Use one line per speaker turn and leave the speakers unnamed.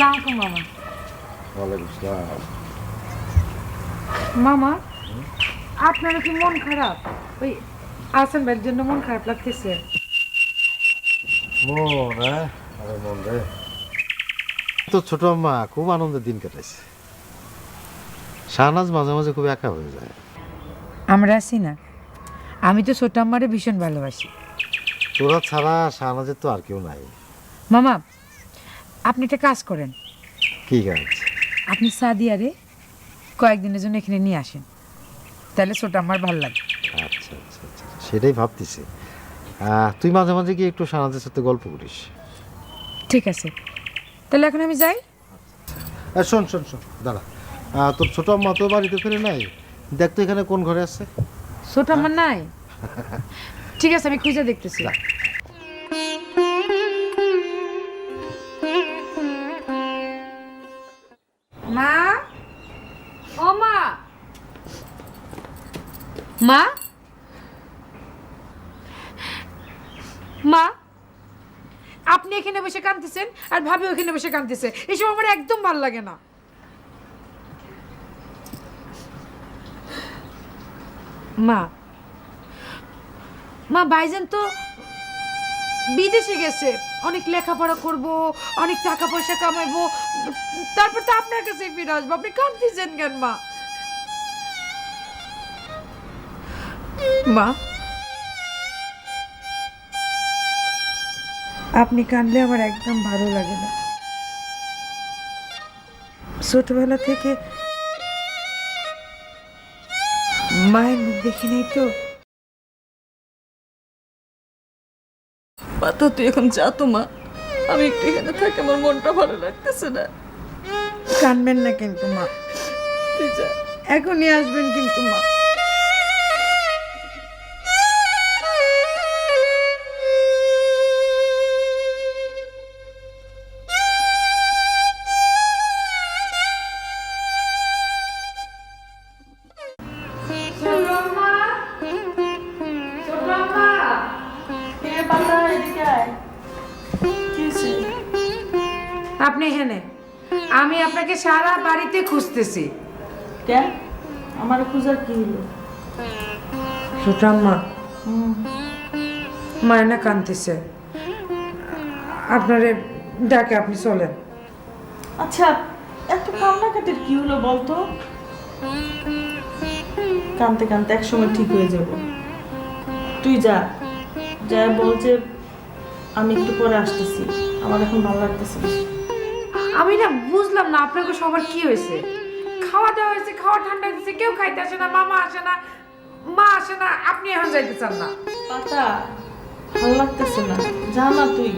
আসসালামু মামা
ওয়ালাইকুম আসসালাম।
মামা আপনার কি মন খারাপ? ওই আসান ভাইয়ের জন্য মন খারাপ লাগতেছে।
মন হ্যাঁ? আরে মন রে। তো ছোট আম্মা খুব আনন্দের দিন কাটাইছে। শাহনাজ মাঝে মাঝে খুব একা হয়ে যায়।
আমরা আছি না। আমি তো ছোট আম্মারে ভীষণ ভালোবাসি।
তোরা ছাড়া শাহনাজের তো আর কেউ নাই।
মামা আপনি একটা কাজ করেন।
কি কাজ?
আপনি সাদিয়ারে কয়েকদিনের জন্য এখানে নিয়ে আসেন। তাহলে ছোট আমার ভালো লাগে।
আচ্ছা আচ্ছা আচ্ছা সেটাই ভাবতেছি। তুই মাঝে মাঝে গিয়ে একটু শাহনাজের সাথে গল্প করিস।
ঠিক আছে। তাহলে এখন আমি যাই।
শোন শোন শোন দাঁড়া। তোর ছোট আম্মা তো বাড়িতে ফিরে নাই। দেখ তো এখানে কোন ঘরে আছে।
ছোট আমার নাই? ঠিক আছে আমি খুঁজে দেখতেছি। মা? ও মা। মা? মা? আপনি এখানে বসে কাঁদতেছেন আর ভাবি ওখানে বসে কাঁদতেছে। এসব আমার একদম ভালো লাগে না। মা। মা ভাইজান তো বিদেশে গেছে। অনেক লেখাপড়া করব, অনেক টাকা পয়সা কামাইবো। তারপর তো আপনার কাছে ফিরে আসব। আপনি কাঁদতেছেন কেন, মা? মা, আপনি কাঁদলে আমার একদম ভালো লাগে না। ছোটবেলা থেকে মায়ের মুখ দেখি নাই তো?
পাতা তুই এখন যা তো মা। আমি একটু এখানে থাকি আমার মনটা ভালো লাগতেছে না।
কানবেন না কিন্তু মা।
তুই যা।
এখনই আসবেন কিন্তু মা। আপনি এখানে। আমি আপনাকে সারা বাড়িতে খুঁজতেছি।
কেন? আমার খুঁজার কি হলো?
সুঠাম্মা মায়না কানতেছে আপনারে ডাকে আপনি চলেন।
আচ্ছা এত কান্নাকাটির কি হলো বলতো? কানতে কানতে এক সময় ঠিক হয়ে যাব। তুই যা। যা বল যে আমি একটু পরে আসতেছি। আমার এখন ভালো লাগতেছে।
আমি না বুঝলাম না আপনাকে সবার কি হয়েছে। খাওয়া দাওয়া হয়েছে, খাওয়া ঠান্ডা দিচ্ছে, কেউ খাইতে আসে না, মামা আসে না, মা আসে না, আপনি এখন যাইতে চান না।
পাতা, ভালো লাগতেছে না। তুই।